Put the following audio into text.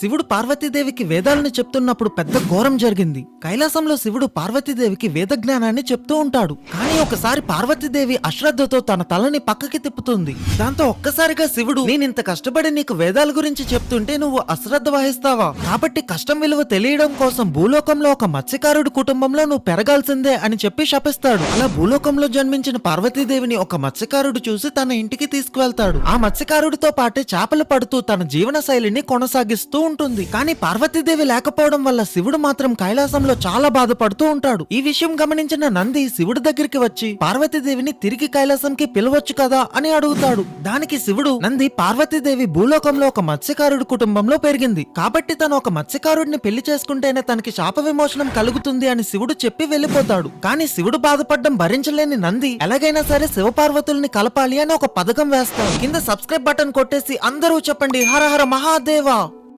శివుడు పార్వతీదేవికి వేదాలను చెప్తున్నప్పుడు పెద్ద ఘోరం జరిగింది. కైలాసంలో శివుడు పార్వతీదేవికి వేద జ్ఞానాన్ని చెప్తూ ఉంటాడు. కానీ ఒకసారి పార్వతీదేవి అశ్రద్ధతో తన తలని పక్కకి తిప్పుతుంది. దాంతో ఒక్కసారిగా శివుడు నేనింత కష్టపడి నీకు వేదాల గురించి చెప్తుంటే నువ్వు అశ్రద్ధ వహిస్తావా? కాబట్టి కష్టం విలువ తెలియడం కోసం భూలోకంలో ఒక మత్స్యకారుడి కుటుంబంలో నువ్వు పెరగాల్సిందే అని చెప్పి శపిస్తాడు. అలా భూలోకంలో జన్మించిన పార్వతీదేవిని ఒక మత్స్యకారుడు చూసి తన ఇంటికి తీసుకువెళ్తాడు. ఆ మత్స్యకారుడితో పాటే చేపలు పడుతూ తన జీవన శైలిని కొనసాగిస్తూ ఉంటుంది. కానీ పార్వతీదేవి లేకపోవడం వల్ల శివుడు మాత్రం కైలాసంలో చాలా బాధపడుతూ ఉంటాడు. ఈ విషయం గమనించిన నంది శివుడి దగ్గరికి వచ్చి పార్వతీదేవిని తిరిగి కైలాసంకి పిలవచ్చు కదా? అని అడుగుతాడు. దానికి శివుడు నంది పార్వతీదేవి భూలోకంలో ఒక మత్స్యకారుడి కుటుంబంలో పెరిగింది. కాబట్టి తను ఒక మత్స్యకారుడిని పెళ్ళి చేసుకుంటేనే తనకి శాప విమోచనం కలుగుతుంది అని శివుడు చెప్పి వెళ్ళిపోతాడు. కానీ శివుడు బాధపడడం భరించలేని నంది ఎలాగైనా సరే శివపార్వతుల్ని కలపాలి అని ఒక పథకం వేస్తాడు. కింద సబ్స్క్రైబ్ బటన్ కొట్టేసి అందరూ చెప్పండి. హర హర మహాదేవా!